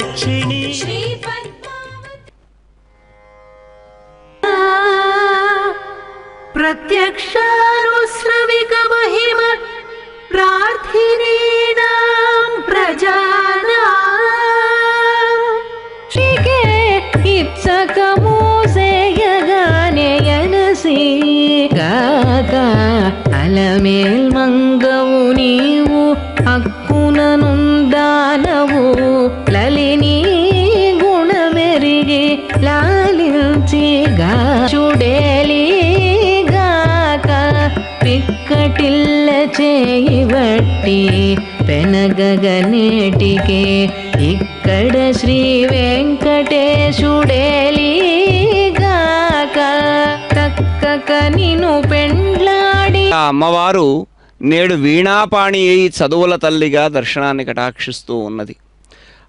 ी प्रत्यक्षानुश्रविक महिम प्रार्थिनी प्रजाना। यगानयनसि हिप्सकमु सेयगानयन सी कलमेल्मङ्गौनीमुक्कुननुदानव తండ్రి నీ గుణమెరిగి లాలించిగా చూడేలిగాక పిక్కటిల్ల చేయబట్టి పెనగగనేటికే ఇక్కడ శ్రీ వెంకటేశుడేలిగాక తక్కక నిను పెండ్లాడి అమ్మవారు నేడు వీణాపాణి చదువుల తల్లిగా దర్శనాన్ని కటాక్షిస్తూ ఉన్నది.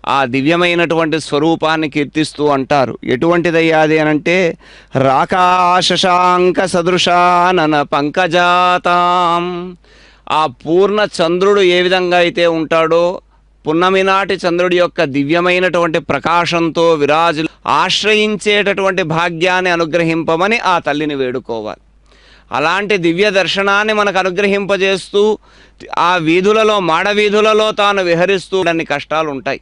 ఆ దివ్యమైనటువంటి స్వరూపాన్ని కీర్తిస్తూ అంటారు. ఎటువంటిదయ్యా అది అనంటే రాకాశశాంక సదృశానన పంకజాతాం. ఆ పూర్ణ చంద్రుడు ఏ విధంగా అయితే ఉంటాడో పున్నమి నాటి చంద్రుడి యొక్క దివ్యమైనటువంటి ప్రకాశంతో విరాజు ఆశ్రయించేటటువంటి భాగ్యాన్ని అనుగ్రహింపమని ఆ తల్లిని వేడుకోవాలి. అలాంటి దివ్య దర్శనాన్ని మనకు అనుగ్రహింపజేస్తూ ఆ వీధులలో మాడ వీధులలో తాను విహరిస్తూ అన్ని కష్టాలు ఉంటాయి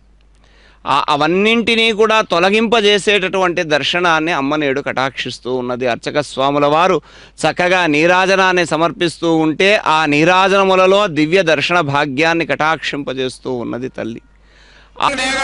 అవన్నింటినీ కూడా తొలగింపజేసేటటువంటి దర్శనాన్ని అమ్మనేడు కటాక్షిస్తూ ఉన్నది అర్చక స్వాముల వారు చక్కగా నీరాజనాన్ని సమర్పిస్తూ ఉంటే ఆ నీరాజనములలో దివ్య దర్శన భాగ్యాన్ని కటాక్షింపజేస్తూ ఉన్నది తల్లి ఆయించిని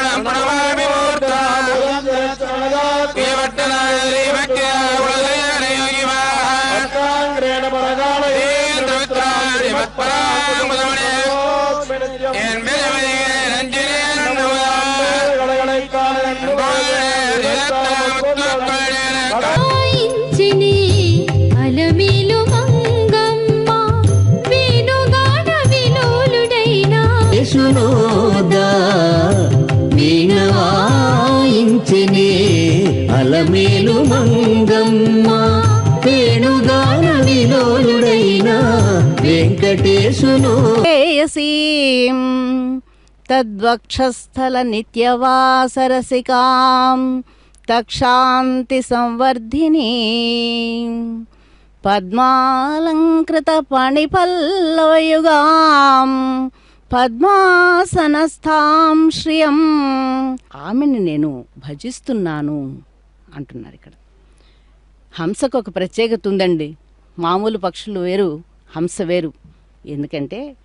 యేసునోదా వీణవాయించిని అలమేలు మంగమ్మ. వేణుగాన విలోలుడైన వెంకటేశును తద్వక్షస్థల నిత్యవాసరసికాం. తక్షాంతి సంవర్ధిని. పద్మాలంకృత పణిపల్లవయుగాం. పద్మాసనస్థాం శ్రియం. ఆమెను నేను భజిస్తున్నాను అంటున్నారు ఇక్కడ. హంసకు ఒక ప్రత్యేకత ఉందండి. మామూలు పక్షులు వేరు హంస వేరు. ఎందుకంటే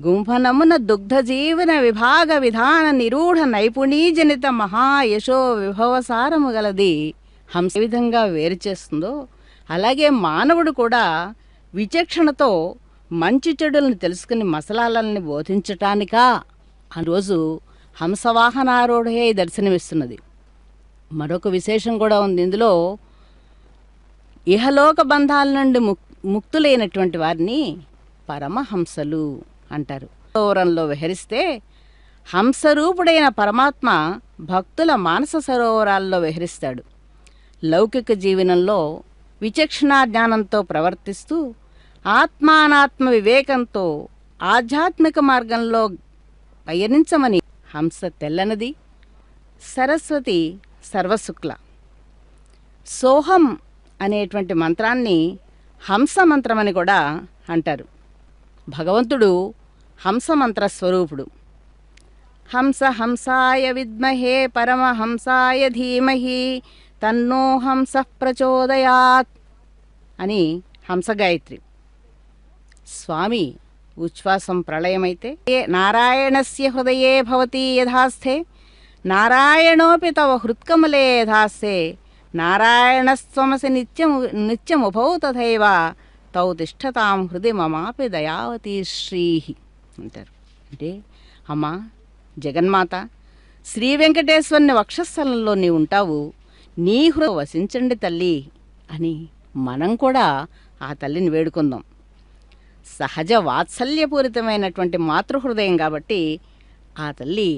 గుంఫనమున దుగ్ధ జీవన విభాగ విధాన నిరూఢ నైపుణీజనిత మహాయశో విభవసారము గలది. హంస విధంగా వేరు చేస్తుందో అలాగే మానవుడు కూడా విచక్షణతో మంచి చెడులను తెలుసుకుని మసలాలని బోధించటానికా? ఆ రోజు హంసవాహనారూఢే దర్శనమిస్తున్నది. మరొక విశేషం కూడా ఉంది. ఇందులో ఇహలోక బంధాల నుండి ముక్ ముక్తులైనటువంటి వారిని పరమహంసలు అంటారు. సరోవరంలో విహరిస్తే హంసరూపుడైన పరమాత్మ భక్తుల మానస సరోవరాల్లో విహరిస్తాడు. లౌకిక జీవనంలో విచక్షణా జ్ఞానంతో ప్రవర్తిస్తూ ఆత్మానాత్మ వివేకంతో ఆధ్యాత్మిక మార్గంలో పయనించమని హంస తెల్లనది. సరస్వతి సర్వశుక్ల. సోహం అనేటువంటి మంత్రాన్ని హంస మంత్రమని కూడా అంటారు. భగవంతుడు హంస మంత్ర స్వరూపుడు. హంస హంసాయ విద్మహే పరమహంసాయ ధీమహి తన్నో హంస ప్రచోదయాత్ అని హంస గాయత్రి. స్వామి ఉచ్ఛ్వాసం ప్రళయమైతే ఏ నారాయణస్య హృదయే భవతి యథాస్థే నారాయణోపి తవ హృత్కమలే యథాస్థే నారాయణస్వమసి నిత్యము నిత్యముభౌ తథైవ తౌ తిష్టతాం హృది మమాపి దయావతి శ్రీహి అంటారు. అంటే అమ్మా జగన్మాత శ్రీ వెంకటేశ్వరుని వక్షస్థలంలో నీ ఉంటావు నీ హృదయ వసించండి తల్లి అని మనం కూడా ఆ తల్లిని వేడుకుందాం. సహజ వాత్సల్యపూరితమైనటువంటి మాతృహృదయం కాబట్టి ఆ తల్లి